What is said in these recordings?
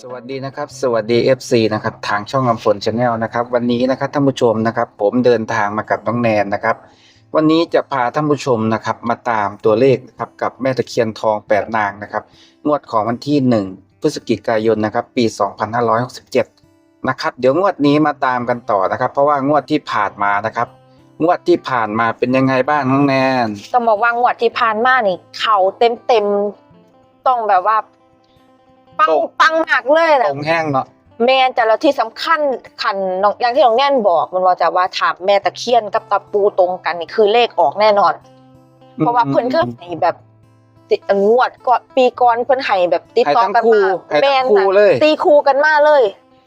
สวัสดีนะครับสวัสดี FC นะครับทางช่องอำพลชาแนลนะครับวันนี้นะครับท่านผู้ชมนะครับผมเดินทางมากับน้องแนนนะครับ วันนี้จะพาท่านผู้ชมนะครับมาตามตัวเลขนะครับกับแม่ตะเคียนทองแปดนางนะครับงวดของวันที่ 1 พฤศจิกายนนะครับปี 2567 นะครับเดี๋ยวงวดนี้มาตามกันต่อนะครับ เพราะว่างวดที่ผ่านมานะครับงวดที่ผ่านมาเป็นยังไงบ้างน้องแนนต้องบอกว่างวดที่ผ่านมานี่เขาเต็มเต็มต้องแบบว่า ปังตรงปังมากเลยตนะรงแห้งเนาะแม่แต่แล้วที่สำคัญคันน้องอย่างที่น้องแน่นบอกมันว่าจะว่าถามแม่ตะเคียนกับตะปูตรงกันนี่คือเลขออกแน่นอน เพราะว่าเพิ่นก็ให้แบบติดงวดก่อนปีก่อนเพิ่นให้แบบติดให้ต่อทั้งกันคู่มาให้แม่ทั้นงคู่น่ะเลยตีคู่กันมาเลย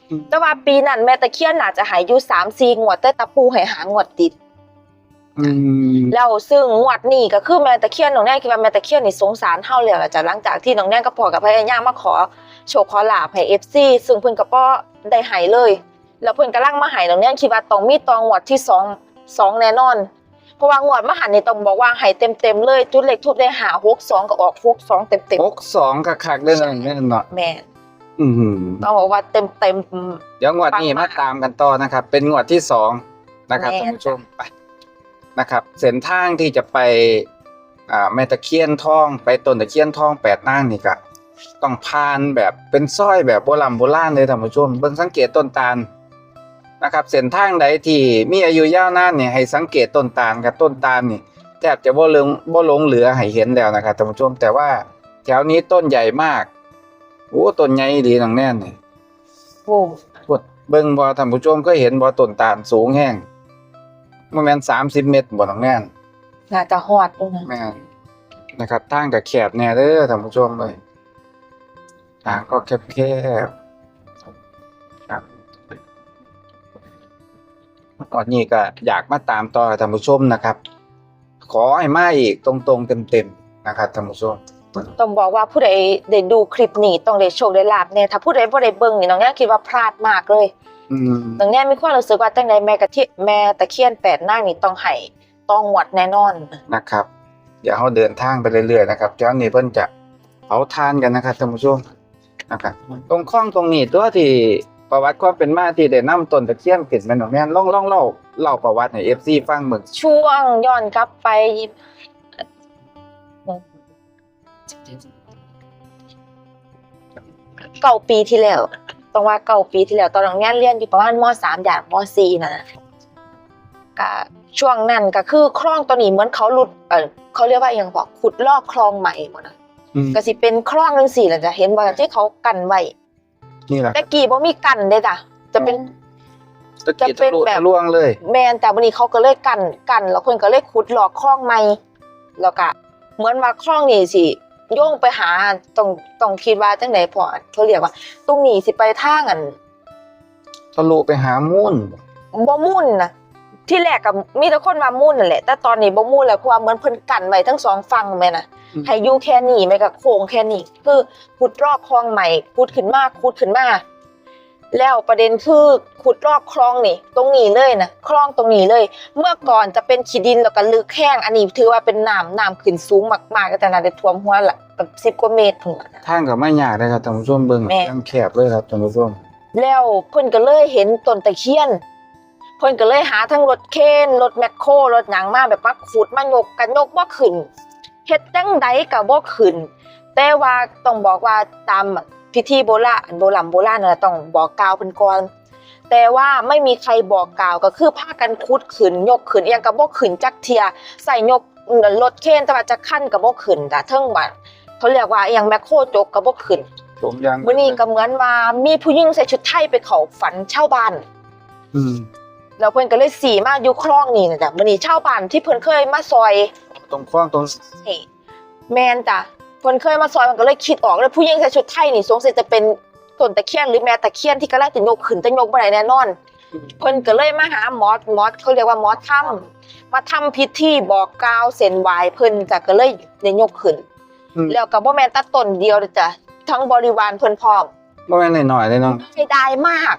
อืมแต่ว่าปีนั้นแม่ตะเคียนน่าจะใหายอยู่สามสี่งวดแต่ตะปูให้หางวดติดอืม แล้วซึ่งงวดนี้ก็คือแม่ตะเคียนน้องแน่คิดว่าแม่ตะเคียนนี่สงสารเฮาแล้วล่ะจ้ะหลังจากที่น้องแน่ก็พอกับพยายามมาขอโชคขอลาภให้ FC ซึ่งเพิ่นก็บ่ได้ให้เลย แล้วเพิ่นกำลังมาให้น้องแน่คิดว่าต้องมีตองงวดที่สองสองแน่นอน เพราะว่างวดมาหันนี่ต้องบอกว่าให้เต็มๆเลย จุดเล็กทุบได้หา62ก็ออก62เต็มหกสองกับคักๆเลยนะแน่นเนาะๆแม่นอือหือต้องบอกว่าเต็มเดี๋ยวงวดนี้ปังมามากตามกันต่อนะครับ เป็นงวดที่สองนะครับแม่ท่านผู้ชมไป นะครับเส้นทางที่จะไปอ่าแม่ตะเคียนทอง ไปต้นตะเคียนทองแปดนางนี่ก็ต้องผ่านแบบเป็นสร้อยแบบโบราณโบราณเลยท่านผู้ชมเบิ่งสังเกตต้นตาลนะครับเส้นทางใดที่มีอายุยาวนานเนี่ยให้สังเกตต้นตาลกับต้นตาลนี่แทบจะบ่หลงบ่หลงเหลือให้เห็นแล้วนะครับท่านผู้ชมแต่ว่าแถวนี้ต้นใหญ่มากโอ้ต้นใหญ่ดีน้องแน่นนี่ๆโอ้กดเบิ่งบ่ท่านผู้ชมก็เห็นบ่ต้นตาลสูงแห้ง บ่แม่น30เมตรบ่น้องแน่นน่าจะฮอดด้วยนะแม่นนะครับทางก็แคบแน่เด้อท่านผู้ชมเอ้ยทางก็แคบๆครับตอนนี้ก็อยากมาตามต่อท่านผู้ชมนะครับ ขอให้มาอีกตรงๆเต็มๆนะครับท่านผู้ชมต้องบอกว่าผู้ใดได้ดูคลิปนี้ต้องได้โชคได้ลาภแน่ถ้าผู้ใดบ่ได้เบิ่งนี่น้องแน่คิดว่าพลาดมากเลย อืมน้องแน่มีความรู้สึกว่าจังใดแม่กะทิแม่ตะเคียนแปดนางนี่ต้องให้ต้องหวดแน่นอน นะครับ เดี๋ยวเราเดินทางไปเรื่อยๆนะครับเจ้านี้เพิ่นจะเผาทานกันนะครับท่านผู้ชมนะครับตรงข้องตรงนี้ตัวที่ประวัติความเป็นมาที่ได้นำต้นตะเคียนขึ้นแม่นบ่แม่นล่องล่องเล่าเล่าประวัติให้ FC ฟังเบิ่งช่วงย้อนกลับไปเก้าปีที่แล้ว ต้องว่าเก้าปีที่แล้วตอนน้องแน่เรียนอยู่ประมาณมสามอย่างมสี่นะก็ช่วงนั้นก็คือคลองตัวนี้เหมือนเขาหลุดเออเขาเรียกว่าอหยังบอกขุดลอกคลองใหม่หมดนะอืมก็สิเป็นคลองจังซี่แหละจะเห็นว่าที่เขากันไว้นี่แหละแต่กี้บ่มีกันเด้จ้ะจะเป็นตะกี้จะเป็นทะลุแบบทะลวงเลย แมนแต่วันนี้เขาก็เลยกันกัน แล้วเพิ่นก็เลยขุดหลอกคลองใหม่แล้วก็เหมือนว่าคลองนี่สิ โยงไปหาต้องต้องคิดว่าจังไดพอเขาเรียกว่า ตรงนี้สิไปทางอันทะลุไปหามุ่นบ่มุ่นนะที่แรกก็มีแต่คนว่ามุ่นนั่นแหละ แต่ตอนนี้บ่มุ่นแล้วเพราะว่าเหมือนเพิ่นกันไว้ทั้งสองฝั่งแม่น่ะให้อยู่แค่นี้แม่ก็โค้งแค่นี้คือขุดรอบคลองใหม่ขุดขึ้นมาขุดขึ้นมา แล้วประเด็นคือขุดรอบคลองนี่ ตรงนี้เลยนะคลองตรงนี้เลย เมื่อก่อนจะเป็นขี้ดินแล้วก็ลึกแห้งอันนี้ถือว่าเป็นน้ำน้ำขึ้นสูงมากๆก็แต่น่าจะท่วมหัวละแบบสิบ10กว่าเมตรถึงนะทางก็ไม่ยากเลยครับท่านผู้ชมเบิ่งแม่ ยังแคบเลยครับท่านผู้ชมแล้วเพิ่นก็เลยเห็นต้นตะเคียน เพิ่นก็เลยหาทั้งรถเคนรถแมคโครรถหยังมาแบบมาขุดมายกกันยกบ่ขึ้นเฮ็ดจังใดก็บ่ขึ้นแต่ว่าต้องบอกว่าตาม พิธีโบราณโบราณโบราณน่ะต้องบอกกล่าวเพิ่นก่อนแต่ว่าไม่มีใครบอกกล่าวก็คือพากันขุดขึ้นยกขึ้นอีหยังก็บ่ขึ้นจักเทีย ใส่ยกรถเคนแต่ว่าจะขั้นก็บ่ขึ้นแต่เทิงว่าเขาเรียกว่าอีหยังแมคโครจกก็บ่ขึ้นผมยังมื่อนี้ก็เหมือนว่ามีผู้หญิงใส่ชุดไทยไปเขาฝันเช่าวบ้านอืมแล้วเพิ่นก็เลยสีมาอยู่คลองนี่นะจ๊ะมื่อนี้เช่าวบ้านที่เพิ่นเคยมาซอย ตรงข้องตรงให้แมนจ้ะ เพิ่นเคยมาซอยมันก็เลยคิดออกเลยผู้หญิงใส่ชุดไทยนี่สงสัยจะเป็นต้นตะเคียนหรือแม่ตะเคียนที่กำลังจะยกขึ้นแต่ยกบ่ได้แน่นอน เพิ่นก็เลยมาหาหมอหมอเขาเรียกว่าหมอถ้ำมาทำพิธีบอกกล่าวเส้นไหวเพิ่นจ้ะก็เลยได้ยกขึ้น อืม แล้วก็บ่แม่นแตะต้นเดียวเด้อจ้ะทั้งบริวารเพิ่นพร้อม บ่แม่นหน่อยๆเลยเนาะเสียดายมาก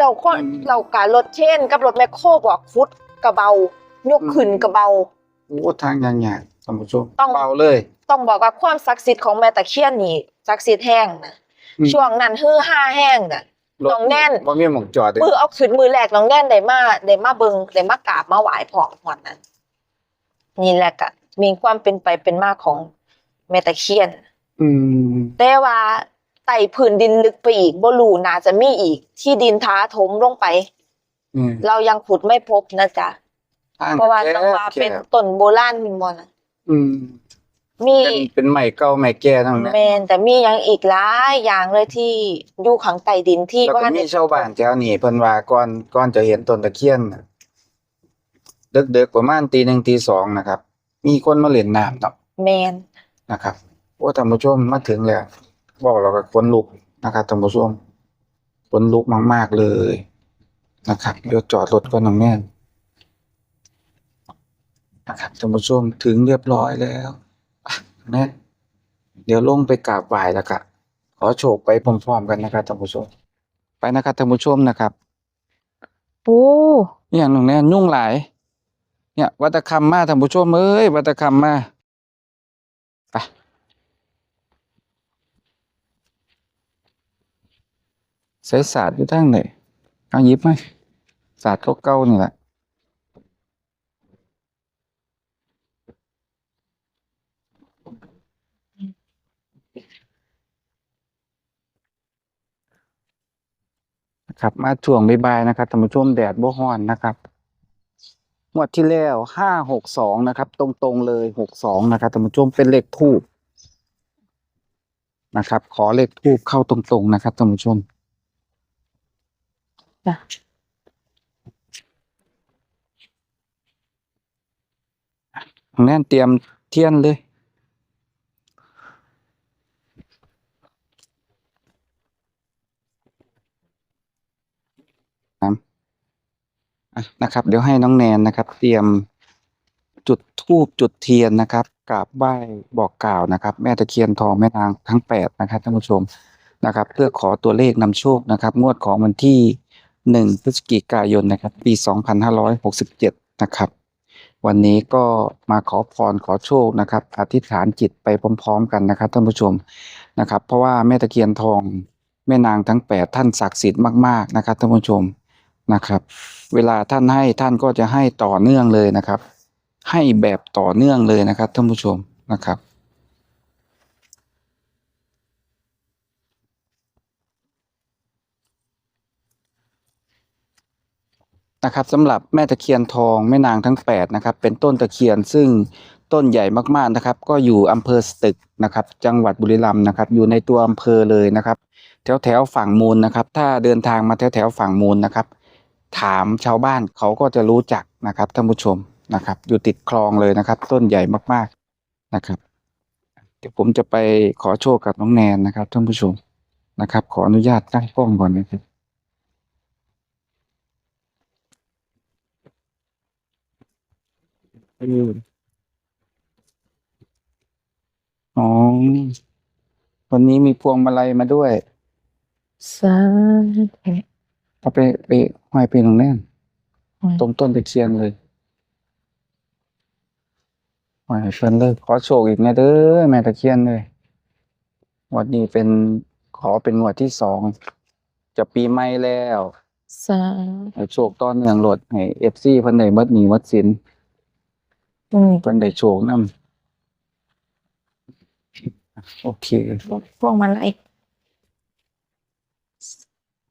เราก็อืมเราการรถเช่น กับรถแมคโครบอกฟุตกระเบายกขึ้นกระเบา โอ้ทางยังยาก ท่านผู้ชมต้อง เบาเลย ต้องบอกว่าความศักดิ์สิทธิ์ของแม่ตะเคียนนี่ศักดิ์สิทธิ์แห้งนะอืม ช่วงนั้นฮือห้าแห้งน่ะรถน้องแน่น บ่มีหม่องจอดเด้มือเอาขึ้นมือแรกน้องแน่นได้มาได้มาเบิงได้มากราบมาไหว้พร้อมหอดนั้น นี่แหละก็มีความเป็นไปเป็นมาของแม่ตะเคียน อืมแต่ว่าไต่พื้นดินลึกไปอีกบ่รู้น่าจะมีอีก ที่ดินท้าถมลงไป อืมเรายังขุดไม่พบนะจ๊ะทางเพราะว่าแคบต้องว่าเป็นแคบต้นโบราณมีบ่นะ อืมมีเป็นเป็นใหม่เก่าใหม่แก่ทั้งนั้นแมนแต่มียังอีกหลายอย่างเลยที่อยู่ข้างใต้ดินที่แล้วก็ว่ามีเนี่ยชาวบ้านแถวนี้เพิ่นว่าก่อนก่อนจะเห็นต้นตะเคียนน่ะดึกๆประมาณตีหนึ่งตีสองนะครับ มีคนมาเล่นน้ำเนาะแมนนะครับโอ้ท่านผู้ชมมาถึงแล้วบอกเราก็ขนลุกนะครับท่านผู้ชมขนลุกมากๆเลยนะครับเดี๋ยวจอดรถก่อนน้องแม่ นนะครับท่านผู้ชมถึงเรียบร้อยแล้วอะแม่นเดี๋ยวลงไปกราบไหว้แล้วก็ขอโชคไปพร้อมๆกันนะครับท่านผู้ชม ไปนะครับท่านผู้ชมนะครับโอ้นี่อย่างหนึ่งแน่ยุ่งหลาย เนี่ย วัตคำมาท่านผู้ชมเอ้ยวัตคำมาไปใส่ศาสตร์อยู่ทางไหนเอาหยิบไหมศาสตร์เก่าๆนี่แหละ นะครับ มาช่วงบ่ายๆนะครับท่านผู้ชมแดดบ่ฮ้อนนะครับงวดที่แล้วห้าหกสองนะครับ ตรงๆเลยหกสองนะครับท่านผู้ชมเป็นเลขทูบนะครับ ขอเลขทูบเข้าตรงๆนะครับท่านผู้ชมจ้ะแน่นเตรียมเทียนเลย นะครับ เดี๋ยวให้น้องแนนนะครับ เตรียมจุดธูปจุดเทียนนะครับกราบไหว้บอกกล่าวนะครับ แม่ตะเคียนทองแม่นางทั้งแปดนะครับท่านผู้ชมนะครับ เพื่อขอตัวเลขนำโชคนะครับ งวดของวันที่หนึ่งพฤศจิกายนนะครับ ปีสองพันห้าร้อยหกสิบเจ็ดนะครับ วันนี้ก็มาขอพรขอโชคนะครับ อธิษฐานจิตไปพร้อม ๆ กันนะครับท่านผู้ชมนะครับ เพราะว่าแม่ตะเคียนทองแม่นางทั้งแปดท่านศักดิ์สิทธิ์มากๆนะครับท่านผู้ชม นะครับ เวลาท่านให้ท่านก็จะให้ต่อเนื่องเลยนะครับ ให้แบบต่อเนื่องเลยนะครับท่านผู้ชมนะครับ นะครับสำหรับแม่ตะเคียนทองแม่นางทั้งแปดนะครับ เป็นต้นตะเคียนซึ่งต้นใหญ่มากๆนะครับ ก็อยู่อำเภอสตึกนะครับ จังหวัดบุรีรัมย์นะครับ อยู่ในตัวอำเภอเลยนะครับ แถวแถวๆฝั่งมูลนะครับ ถ้าเดินทางมาแถวแถวๆฝั่งมูลนะครับ ถามชาวบ้านเขาก็จะรู้จักนะครับท่านผู้ชมนะครับ อยู่ติดคลองเลยนะครับ ต้นใหญ่มากๆนะครับ เดี๋ยวผมจะไปขอโชคกับน้องแนนนะครับท่านผู้ชมนะครับ ขออนุญาตตั้งกล้องก่อนนะครับอืมอ๋อวันนี้มีพวงมาลัยมาด้วยสาธุ เอาไปไปห้อยไปตรงนั้นตรงต้นตะเคียนเลยห้อยให้เพิ่นเลยขอโชคอีกแม่เด้อแม่ตะเคียนเลยงวันนี้เป็นขอเป็นงวดที่สองจะปีใหม่แล้วสาให้โชคต้อนเนื่องโหลดให้เอฟซีเพิ่นได้หมดหนี้หมดสินอืมเพิ่นได้โชคนำโอเคพวกมันอะไร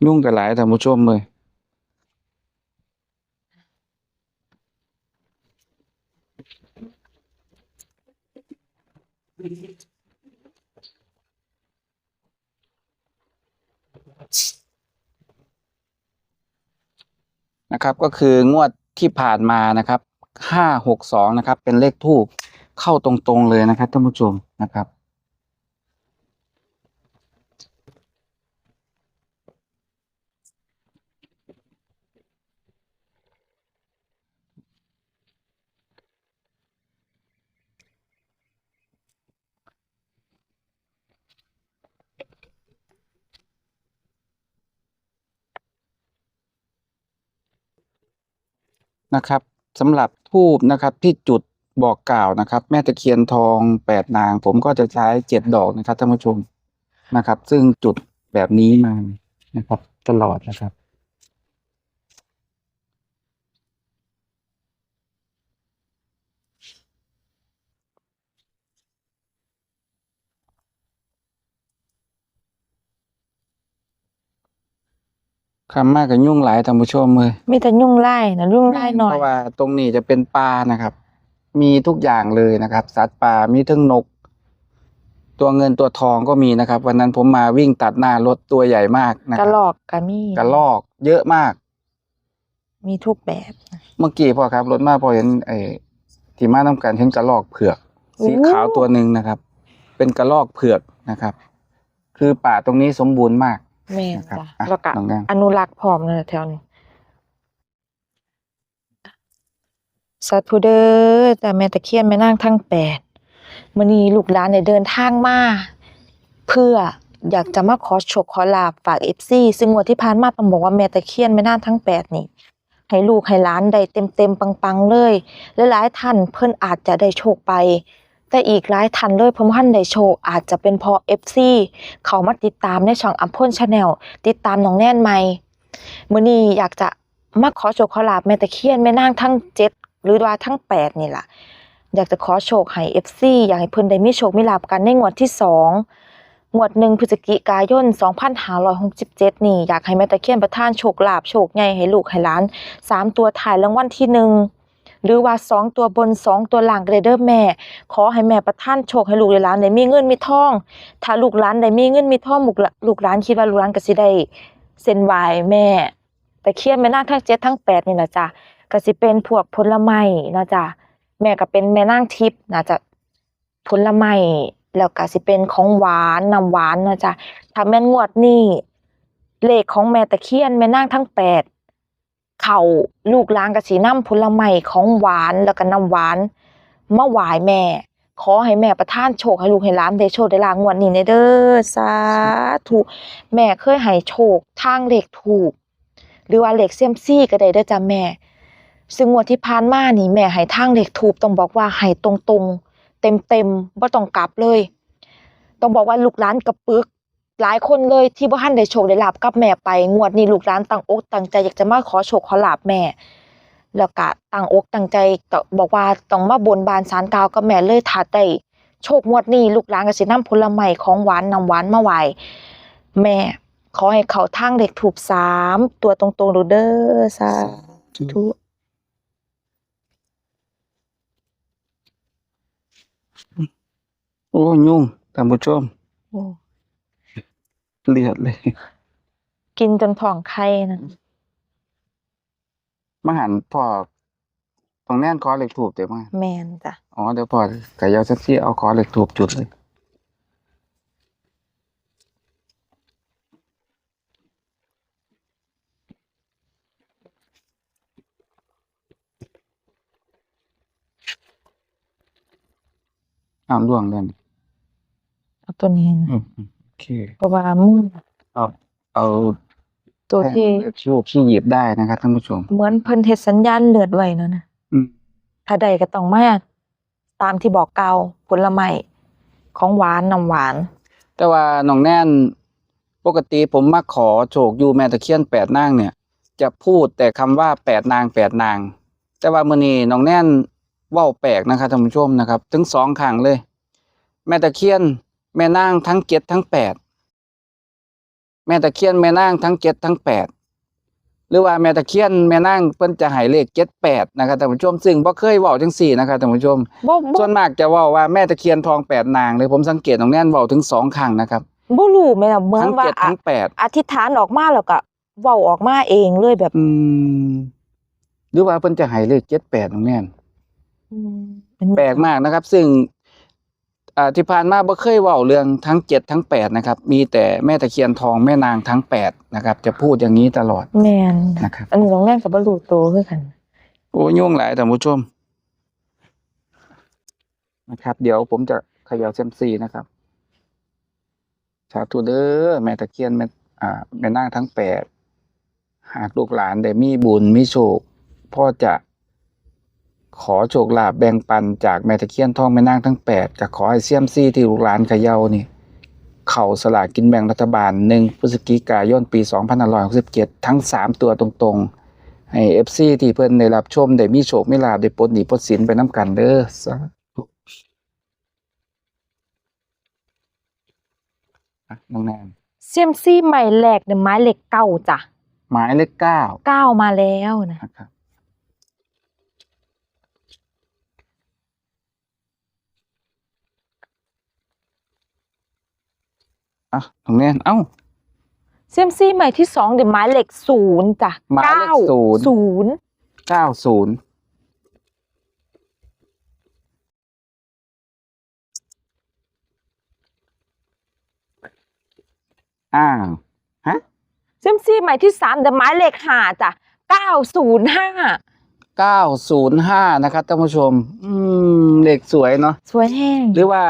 ยุ่งกับหลายท่านผู้ชมเลยนะครับก็คืองวดที่ผ่านมานะครับห้าหกสองนะครับ เป็นเลขทูบเข้าตรงๆเลยนะครับท่านผู้ชมนะครับ นะครับสำหรับทูบนะครับที่จุดบอกกล่าวนะครับ แม่ตะเคียนทองแปดนาง ผมก็จะใช้เจ็ดดอกนะครับท่านผู้ชมนะครับ ซึ่งจุดแบบนี้มานะครับ ตลอดนะครับ คำมากกับยุ่งหลายท่านผู้ชมเลยมีแต่ยุ่งไล่นะยุ่งไล่หน่อเพยราะว่าตรงนี้จะเป็นป่านะครับ มีทุกอย่างเลยนะครับ สัตว์ป่ามีทั้งนก ตัวเงินตัวทองก็มีนะครับ วันนั้นผมมาวิ่งตัดหน้ารถตัวใหญ่มากนะกคระรับหลอกกระมีกระลอก เยอะมาก มีทุกแบบเมื่อกี้พอครับรถมาพอเห็นไอ้ที่มาทำการเห็นกระลอกเผือก สีขาวตัวหนึ่งนะครับ เป็นกระลอกเผือกนะครับ คือป่าตรงนี้สมบูรณ์มาก แม่นนะครับจ้ะอะแล้วก็น้องแดงอนุรักษ์พร้อมเลยแถวนี้สาธุเด้อแต่แม่ตะเคียนแม่นางทั้งแปดมื้อนี้ลูกหลานได้เดินทางมาเพื่ออยากจะมาขอโชคขอลาบฝาก FC ซึ่งงวดที่ผ่านมาต้องบอกว่าแม่ตะเคียนแม่นางทั้งแปดนี่ให้ลูกให้หลานได้เต็มๆปังๆเลย หลายๆท่านเพิ่นอาจจะได้โชคไป แต่อีกหลายท่านเลยพิ่นบ่ทันได้โชคอาจจะเป็นเพราะ FC เขามาติดตามในช่องอัมพลชาแนลติดตามน้องแน่นใหม่มื้อนี้อยากจะมาขอโชคขอลาบแม่ตะเคียนแม่นางทั้ง7หรือว่าทั้ง8นี่ล่ะ อยากจะขอโชคให้ FC อยากให้เพิ่นได้มีโชคมีลาบกันในงวดที่2งวดหนึ่งพฤศจิกายน 2567 นี่ อยากให้แม่ตะเคียนประทานโชคลาภโชคใหญ่ให้ลูกให้หลาน 3 ตัวถ่ายรางวัลที่หนึ่ง หรือว่า2ตัวบน2ตัวหล่างก็ได้เด้อแม่ ขอให้แม่ประท่านโชคให้ลูกหลานได้มีเงินมีทอง ถ้าลูกหลานได้มีเงินมีทองลูกหลานลูกหลานคิดว่าลูกหลานก็สิได้เส้นไหวแม่ แตะเคียนแม่นางทั้งเจ็ดทั้งแปดนี่นะจ๊ะก็สิเป็นพวกผลไม้นะจ๊ะแม่ก็เป็นแม่นางทิพย์นะจ๊ะผลไม้แล้วก็สิเป็นของหวานน้ำหวานนะจ๊ะถ้าแม่นงวดนี้เลขของแม่ตะเคียนแม่นางทั้งแปด เข้าลูกหลานก็สินำผลไม้ของหวานแล้วก็น้ำหวานมาหว้แม่ ขอให้แม่ประทานโชคให้ลูกให้หลานได้โชคได้ลางวดนี้แน่เด้อสาธุแม่เคยให้โชคทางเลขถูก หรือว่าเลขเซียมซี่ก็ได้เด้อจ้ะแม่ ซึ่งงวดที่ผ่านมานี่แม่ให้ทางเลขถูกต้องบอกว่าให้ตรงๆ เต็มๆบ่ต้องกลับเลย ต้องบอกว่าลูกหลานกระปึก หลายคนเลยที่บ่ทันได้โชคได้ลาบกับแม่ไป งวดนี้ลูกหลานตั้งอกตั้งใจอยากจะมาขอโชคขอลาบแม่ แล้วก็ตั้งอกตั้งใจก็บอกว่าต้องมาบนบานศาลกล่าวกับแม่เลยถ้าได้โชคงวดนี้ลูกหลานก็สินำผลไม้ของหวานนำหวานมาไหว้แม่ ขอให้เขาทางเด็กถูกสามตัวตรงๆดูเด้อสาธุโอ้ยุ่งท่านผู้ชมโอ้ เลือดเลย กินจนท้องไข่นะมาหันพ่อตรงแน่นคอเหล็กถูกเดี๋ยวมาแมนจ้ะอ๋อเดี๋ยวพ่อไก่ยาวเซ็กซี่เอาคอเหล็กถูกจุดเลยอ้าวล่วงเลยเอาตัวนี้นะ อืมโอเคเพราะว่ามึงเอาเอาตัวที่แท่งชูบที่หยิบได้นะครับท่านผู้ชม เหมือนเพิ่นเฮ็ดสัญญาณเลือดไว้นั่นนะอืมถ้าใดก็ต้องมาตามที่บอกเก่าผลไม้ของหวานน้ำหวาน แต่ว่าน้องแน่นปกติผมมาขอโชคอยู่แม่ตะเคียนแปดนางเนี่ย จะพูดแต่คำว่าแปดนางแปดนาง แต่ว่ามื้อนี้น้องแน่นเว้าแปลกนะครับท่านผู้ชมนะครับ ถึงสองครั้งเลย แม่ตะเคียน แม่นางทั้งเจ็ดทั้งแปดแม่ตะเคียนแม่นางทั้งเจ็ดทั้งแปดหรือว่าแม่ตะเคียนแม่นางเพิ่นจะให้เลขเจ็ดแปดนะครับท่านผู้ชม ซึ่งบ่เคยเว้าจังสี่นะครับท่านผู้ชม บ่บ่ส่วนมากจะเว่าว่าแม่ตะเคียนทองแปดนางเลยผมสังเกตน้องแน่นเว้าถึงสองครั้งนะครับ บ่รู้แม่นล่ะเหมือนทั้งว่าเจ็ดอะทั้งแปดอธิษฐานออกมาแล้วก็เว้าออกมาเองเลยแบบอืมหรือว่าเพิ่นจะให้เลขเจ็ดแปดน้องแน่น อืมเป็น แปลกมากนะครับ ซึ่งอ่า ที่ผ่านมาบ่เคยเว้าเรื่องทั้งเจ็ดทั้งแปดนะครับ มีแต่แม่ตะเคียนทองแม่นางทั้งแปดนะครับ จะพูดอย่างนี้ตลอดแม่นนะครับ อันนี้น้องแม่นก็บ่รู้โตคือกัน โอ้ยุ่งหลายท่านผู้ชมนะครับ เดี๋ยวผมจะเขย่าเซยมซีนะครับสาธุเด้อแม่ตะเคียนแม่อ่าแม่นางทั้งแปดหากลูกหลานได้มีบุญมีโชคพ่อจะ ขอโชคลาภแบ่งปันจากแม่ตะเคียนทองแม่นางทั้งแปดก็ขอให้เซียมซี่ที่ลูกหลานเขย่านี่เข่าสลากกินแบ่งรัฐบาล1พฤศจิกายนปี2567 ทั้ง 3 ตัวตรงๆ ให้ FC ที่เพิ่นได้รับชม ได้มีโชคมีลาภได้ปลดหนี้ปลดสินไปนํกันเด้อสาธุอะน้องแนนเซียมซี่ใหม่แหลกเนี่ยไม้เหล็กเก้าจ้ะหมายเลขเก้าเก้ามาแล้วนะ นะครับ อะตรงนี้เอ้าเซียมซี่ใหม่ที่สองเดี๋ยวไม้เหล็กศูนย์จ้ะไม้เหล็กเก้าศูนย์ศูนย์เก้าศูนย์อ้าวเซียมซี่ใหม่ที่สามเดี๋ยวไม้เหล็กห้าจ้ะเก้าศูนย์ห้าเก้าศูนย์ห้านะครับท่านผู้ชม อืมเด็กสวยเนาะสวยแห้งหรือว่า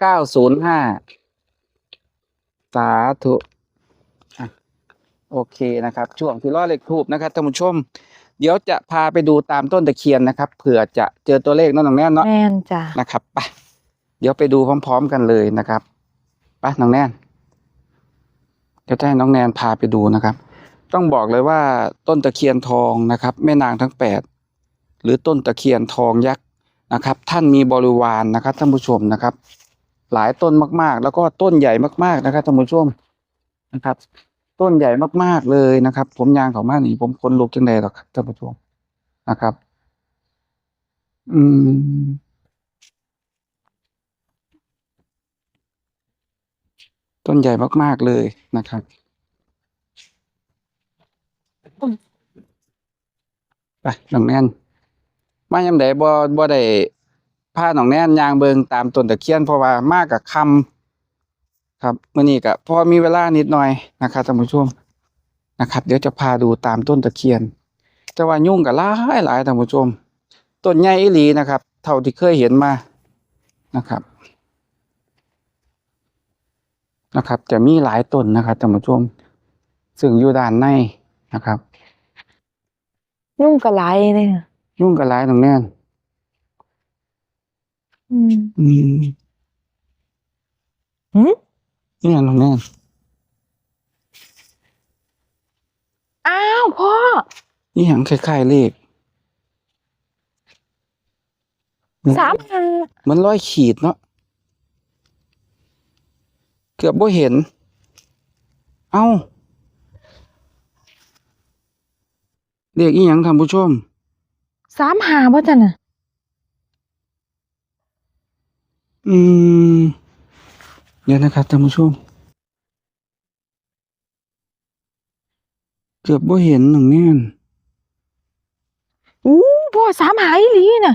เก้าศูนย์ห้า สาธุอะโอเคนะครับ ช่วงที่ล่อเลขทูบนะครับท่านผู้ชม เดี๋ยวจะพาไปดูตามต้นตะเคียนนะครับเผื่อจะเจอตัวเลขเนั่นน้องแน่นเนาะแม่นจ้ะนะครับไปเดี๋ยวไปดูพร้อม ๆ กันเลยนะครับไปน้องแนนเดี๋ยวจะให้น้องแนนพาไปดูนะครับ ต้องบอกเลยว่าต้นตะเคียนทองนะครับแม่นางทั้งแปดหรือต้นตะเคียนทองยักษ์นะครับ ท่านมีบริวารนะครับท่านผู้ชมนะครับ หลายต้นมาก ๆ แล้วก็ต้นใหญ่มากๆนะครับท่านผู้ชมนะครับ ต้นใหญ่มากๆเลยนะครับ ผมยางเขามากนี่ผมคนลุกจังใดหรอกท่านผู้ชมนะครับ อืมต้นใหญ่มาก ๆ เลยนะครับ ไปน้องแนนมายามใดบ่บ่ได้ พาน้องแนนย่างเบิงตามต้นตะเคียนเพราะว่ามากับคำครับมื้อนี้ก็พอมีเวลานิดหน่อยนะครับท่านผู้ชมนะครับ เดี๋ยวจะพาดูตามต้นตะเคียนแต่ว่ายุ่งก็หลายหลายท่านผู้ชมต้นใหญ่อีหลีนะครับ เท่าที่เคยเห็นมานะครับนะครับ จะมีหลายต้นนะครับท่านผู้ชม ซึ่งอยู่ด้านในนะครับนุ่งกระไรเนี่ยยุ่งกับหลายตรงแน่น อืมอืมหืมนี่ตรงแน่นอ้าวพ่อ นี่หยังคล้ายๆเลขสามห้าเหมือนร้อยขีดเนาะเกือบบ่เห็น เอ้าเลขอีหยังท่านผู้ชม สามหาป่ะจ้ะน่ะ อืม เดี๋ยวนะครับท่านผู้ชม เกือบบ่เห็นหนึ่งแน่นอู้พ่อสามหาอีหลีน่ะ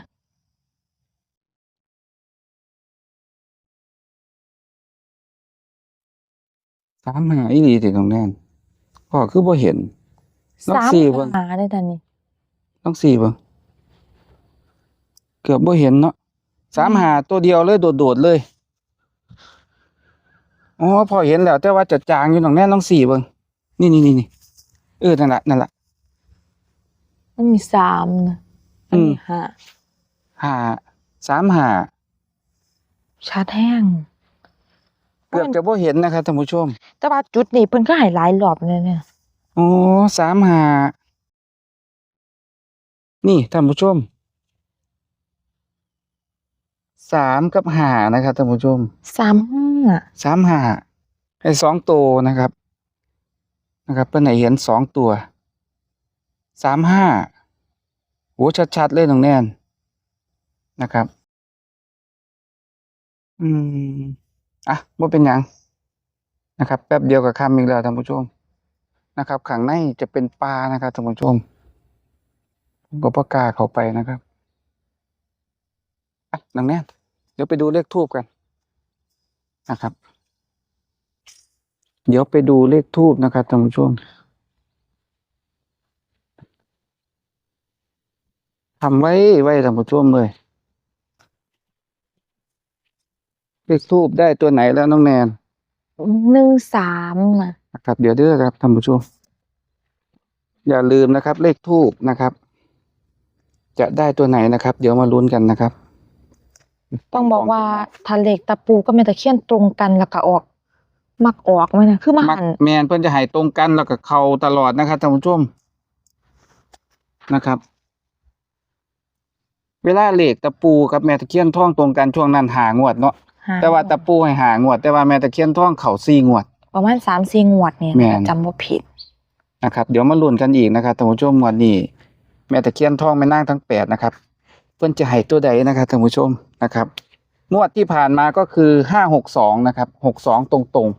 สามหาอีหลีติตรงแน่นพ่อคือบ่เห็นน้องสามสี่เบิ่งหาได้จ้ะนี่ต้องสี่เบิ่งเกือบบ่เห็นเนาะ สามหาตัวเดียวเลยโดดๆเลยอ๋อพอเห็นแล้วแต่ว่าจะจางอยู่ตรงแน่นต้องสี่เบิ่งนี่นี่นี่นี่เออนั่นละนั่นละมันมีสามนะอันนี้อืมห้าหาสามหาชัดแห้งเกือบจะบ่เห็นนะครับท่านผู้ชม แต่ว่าจุดนี้เพิ่นก็ใหายหลายรอบเลยเนี่ยอ๋อสามหานี่ท่านผู้ชม สามกับหานะครับท่านผู้ชมสามห้าสามหาไอ้สองตัวนะครับ นะครับเป็นไหนเห็นสองตัวสามห้าโหชัดๆเลยน้องแนนนะครับ อืมอะว่าเป็นหยังนะครับ แป๊บเดียวกับคำอีกแล้วท่านผู้ชมนะครับข้างในจะเป็นปลานะครับท่านผู้ชมผมก็ประกล้าเข้าไปนะครับอะน้องแนน เดี๋ยวไปดูเลขทูบกันนะครับ เดี๋ยวไปดูเลขทูบนะครับท่านผู้ชมทำไว้ไว้ท่านผู้ชมเลย เลขทูบได้ตัวไหนแล้วน้องแนนหนึ่งสามน่ะนะครับ เดี๋ยวเด้อครับท่านผู้ชม อย่าลืมนะครับ เลขทูบนะครับ จะได้ตัวไหนนะครับ เดี๋ยวมาลุ้นกันนะครับ ต้องบอกว่าทะเลกตะปูก็แม่ตะเคียนตรงกันแล้วก็ออก มักออกไหมนะคือมามักหันแมนเพิ่นจะให้ตรงกันแล้วก็เข้าตลอดนะครับท่านผู้ชมนะครับ เวลาเลขตะปูกับแม่ตะเคียนทองตรงกันช่วงนั้นหางวดเนาะหแต่ว่าตะปูให้หางวด แต่ว่าแม่ตะเคียนทองเข้าสี่งวด ประมาณสามสี่งวดเนี่ยแม่นจำว่าผิดนะครับ เดี๋ยวมาลุ้นกันอีกนะครับท่านผู้ชมงวันนี้แม่ตะเคียนทองแม่นางทั้งแปดนะครับ เพิ่นจะให้ตัวใดนะครับท่านผู้ชมนะครับงวดที่ผ่านมาก็คือห้าหกสองนะครับหกสองตรง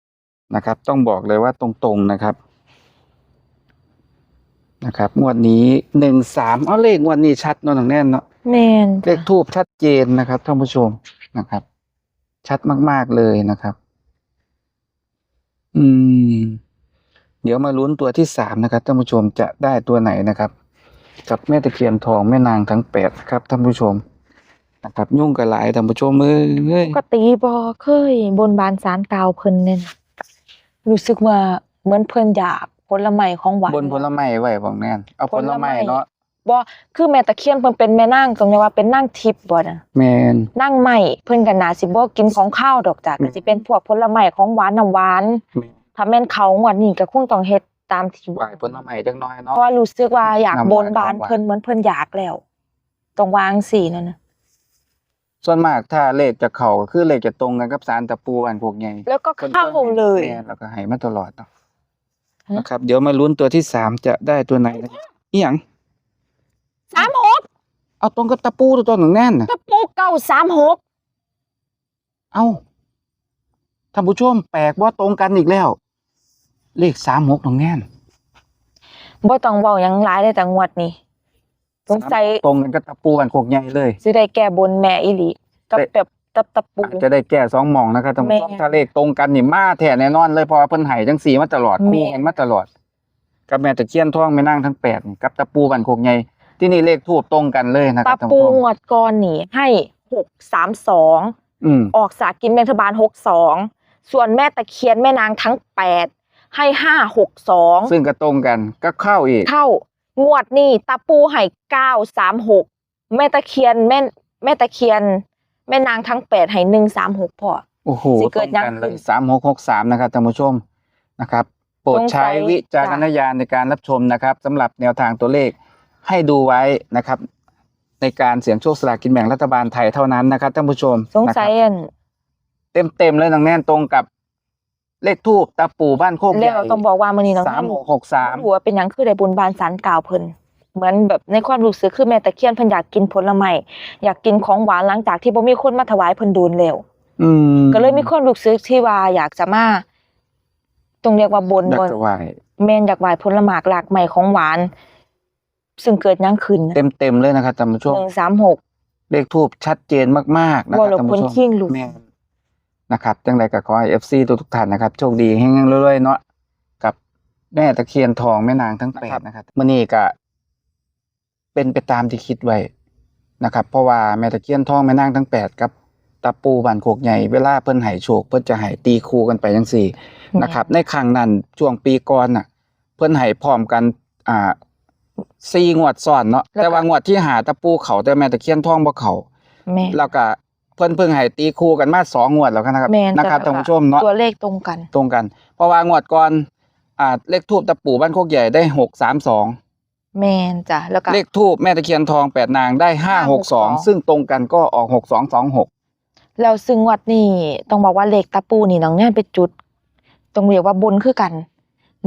ๆนะครับ ต้องบอกเลยว่าตรงๆนะครับนะครับงวดนี้หนึ่งสามเอาเลขงวดนี้ชัดเนาะหนังแน่นเนาะแม่นเลขทูบชัดเจนนะครับท่านผู้ชมนะครับ ชัดมากๆเลยนะครับ อืม เดี๋ยวมาลุ้นตัวที่สามนะครับท่านผู้ชมจะได้ตัวไหนนะครับ กับแม่ตะเคียนทองแม่นางทั้งแปดครับท่านผู้ชมนะครับ ยุ่งกับหลายท่านผู้ชมเอ้ยปกติบ่เคยบนบานสารกล่าวเพิ่นเนี่ยรู้สึกว่าเหมือนเพิ่นอยากผลไม้ของหวานบนผลไม้ไว้บอกแน่นเอาผลไม้เนาะบ่คือแม่ตะเคียนเพิ่นเป็นแม่นางตรงนี้ว่าเป็นนางทิพย์บ่น่ะแมนนางไม้เพิ่นก็น่าสิบ่กินของข้าวดอกจ้ะอืมก็สิเป็นพวกผลไม้ของหวานน้ำหวานแม่นถ้าแม่นเขางวดนี้ก็คงต้องเฮ็ด ตามที่ไหวผลไม้จักหน้อยเพเนาะ ราะว่ารู้สึกว่าอยากน้ำหบวานนบานของหวานเพิ่นเหมือนเพิ่นอยากแล้วต้องวางสีนั่นน่ะส่วนมากถ้าเลขจะเข้าก็คือเลขจะตรงกันกับสารตะปูอันพวกใหญ่แล้วก็พิ่นเข้าก็ให้เลย แม่นแล้วก็ให้มาตลอดเนาะฮะ นะครับ เดี๋ยวมาลุ้นตัวที่สามจะได้ตัวไหนนะครับอีหยัง36เอาตรงกับตะปูตัวต้นหนึ่งแน่นน่ะ ตะปูเก้า36เอ้าท่านผู้ชมแปลกว่าตรงกันอีกแล้ว เลขสามหกหนึ่งแน่นบ่ต้องเว้าหยังหลายเลยแต่งวดนี้สงสัยตรงกันกับตะปูอันโคกใหญ่เลย สิได้แก้บนแม่อีหลีกับได้แบบตะตะปู อาจจะได้แก้สองหมองนะครับท่านผู้ชมแม่ ถ้าเลขตรงกันนี่มาแท้แน่นอนเลยเพราะว่าเพิ่นไห้จังสีมาตลอดแม่คู่กันมาตลอด กับแม่ตะเคียนทองแม่นางทั้งแปดนี่กับตะปูบันโคกใหญ่ที่นี่เลขทูบตรงกันเลยนะคตะรับท่านปูผู้ชมงวดก่อนนี่ให้632อืมออกสากินแมงทบาล62ส่วนแม่ตะเคียนแม่นางทั้ง8 ให้562ซึ่งก็ตรงกันก็เข้าอีกเท่างวดนี่ตะปูให้936แม่ตะเคียนแม่แม่ตะเคียน แม่นางทั้ง8ให้136พ่อโอ้โหสิตเกิรดงยังกันเลขึ้ยนสามหกหกสามนะครับท่านผู้ชมนะครับ โปรดสงสัใช้ยวิจารณญาณในการรับชมนะครับสำหรับแนวทางตัวเลขให้ดูไว้นะครับ ในการเสี่ยงโชคสลากกินแบ่งรัฐบาลไทยเท่านั้นนะครับท่านผู้ชมสงสัยอันเต็มเต็มๆเลยน้องแน่นตรงกับ เลขทูบตาปู่บ้านโคกใหแล้ญ่วต้องบอกว่ามื้อนี้น้องสามท่านหกหกสามรู้ว่าเป็นหยังคือได้บุญบานสารกล่าวเพิ่นเหมือนแบบในความรู้สึกคือแม่ตะเคียนเพิ่นอยากกินผลไม้อยากกินของหวานหลังจากที่บ่มีคนมาถวายเพิ่นโดนแล้ว อืมก็เลยมีความรู้สึกที่ว่าอยากจะมาตรงเรียกว่าบนอยากบน จะไหวแม่นอยากไหว้ผลไม้หลากใหม่ของหวาน ซึ่งเกิดหยังขึ้นเต็มเต็มๆเลยนะครับท่านผู้ชม136เลขทูบชัดเจนมากๆนะคว่ารับเราท่านคนผู้ชมขิ้งลูก แม่น นะครับจังไรก็ขอให้เอฟซีทุกๆท่านนะครับโชคดีแห้งๆเรื่อยๆเนาะกับแม่ตะเคียนทองแม่นางทั้งแปดนะครับมื่อนี้ก็เป็นไปตามที่คิดไว้นะครับ เพราะว่าแม่ตะเคียนทองแม่นางทั้งแปดกับตาปูบานโคกใหญ่เวลาเพิ่นใหายโชคเพิ่นจะใหายตีคู่กันไปจังสี่นะครับ ในครั้งนั้นช่วงปีก่อนน่ะ เพิ่นใหายพร้อมกันอ่าสี่งวดซ้อนเนาะแล้วก็แต่ว่างวดที่หาตะปูเขาแต่แม่ตะเคียนทองบ่เขาแม่แล้วก็ เพิ่นเพิ่งให้ตีคู่กันมาสองงวดแล้วนะครับแม่นนะครับจ้ะท่านผู้ชมเนาะตัวเลขตรงกัน ตรงกัน เพราะว่างวดก่อนอ่าเลขทูบตะปู่บ้านโคกใหญ่ได้หกสามสองแม่นจ้ะแล้วก็เลขทูบแม่ตะเคียนทองแปดนางได้ห้าหกสอง562ซึ่งตรงกันก็ออกหกสองสองหกแล้วซึ่งวัดนี่ต้องบอกว่าเลขตะปูนี่น้องแน่นไปจุดตรงเรียกว่าบนคือกัน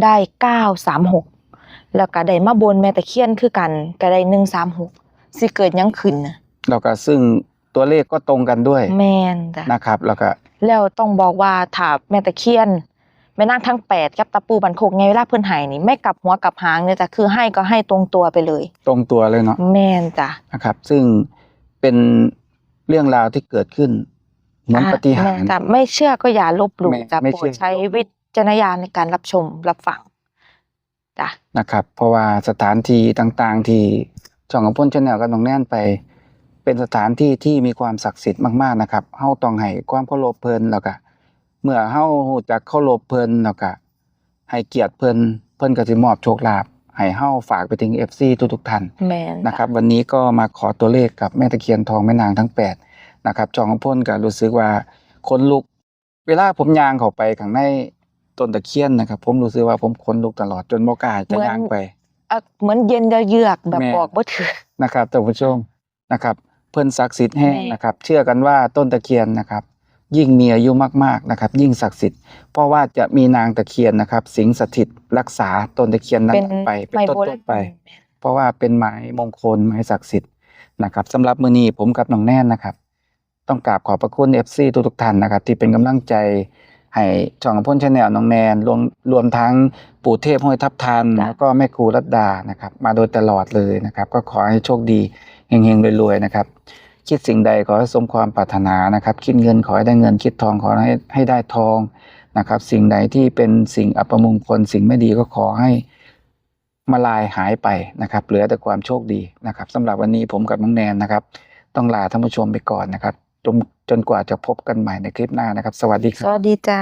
ได้เก้าสามหกแล้วก็ได้มาบนแม่ตะเคียนคือกันก็ได้หนึ่งสามหกสิเกิดหยังขึ้นนะแล้วก็ซึ่ง ตัวเลขก็ตรงกันด้วยแม่นจ้ะนะครับ แล้วก็แล้วต้องบอกว่าถ้าแม่ตะเคียนแม่นางทั้งแปดกับตะปูบันโคกไงเวลาเพิ่นให้นี่ไม่กลับหัวกลับหางเนี่ยจ้ะคือให้ก็ให้ตรงตัวไปเลย ตรงตัวเลยเนาะแม่นจ้ะนะครับ ซึ่งเป็นเรื่องราวที่เกิดขึ้นเหมือนอะปาฏิหาแม่ริย์จ้ะไม่เชื่อก็อย่าลบหลู่ไม่จ้ะไม่โปรเชื่ดอใช้วิจารณญาณในการรับชมรับฟังจ้ะนะครับ เพราะว่าสถานที่ต่างๆ ที่ช่องของพ่นชาแนลกับน้องแน่นไป เป็นสถานที่ที่มีความศักดิ์สิทธิ์มากๆนะครับเฮาต้องให้ความเคารพเพิ่นแล้วก็เมื่อเฮารู้จักเคารพเพิ่นแล้วก็ให้เกียรติเพิ่นเพิ่นก็สิมอบโชคลาภให้เฮาฝากไปถึง FC ทุกๆท่านแม่นจ้นะครับวันนี้ก็มาขอตัวเลขกับแม่ตะเคียนทองแม่นางทั้งแปดนะครับช่องของพ่นก็รู้สึกว่าคนลุก เวลาผมย่างเข้าไปข้างในต้นตะเคียนนะครับ ผมรู้สึกว่าผมขนลุกตลอดจนบ่กล้าจะย่างไปอะเหมือนเย็นเยือกๆแบบแม่บอกบ่ถือนะครับท่านผู้ชมนะครับ เพิ่นศักดิ์สิทธิ์แห้งแม่นะครับ เชื่อกันว่าต้นตะเคียนนะครับ ยิ่งมีอายุมากๆนะครับ ยิ่งศักดิ์สิทธิ์เพราะว่าจะมีนางตะเคียนนะครับ สิงสถิตรักษาต้นตะเคียนนั้นเป็นไปเป็นไม้ต้โบราณนๆไป เพราะว่าเป็นไม้มงคลไม้ศักดิ์สิทธิ์นะครับสำหรับมื้อนี้ผมกับน้องแน่นนะครับ ต้องกราบขอบพระคุณ FC ทุกๆท่านนะครับ ที่เป็นกำลังใจให้ช่องอำพ่นชาแนลน้องแนนรวมรวมทั้งปู่เทพห้วยทับทันจ้ะแล้วก็แม่ครูรัตดานะครับ มาโดยตลอดเลยนะครับ ก็ขอให้โชคดี เฮงๆรวยๆนะครับ คิดสิ่งใดขอให้สมความปรารถนานะครับ คิดเงินขอให้ได้เงินคิดทองขอให้ให้ได้ทองนะครับ สิ่งใดที่เป็นสิ่งอัปมงคลสิ่งไม่ดีก็ขอให้มาลายหายไปนะครับ เหลือแต่ความโชคดีนะครับสำหรับวันนี้ผมกับน้องแนนนะครับ ต้องลาท่านผู้ชมไปก่อนนะครับจนจนกว่าจะพบกันใหม่ในคลิปหน้านะครับ สวัสดีครับ สวัสดีจ้า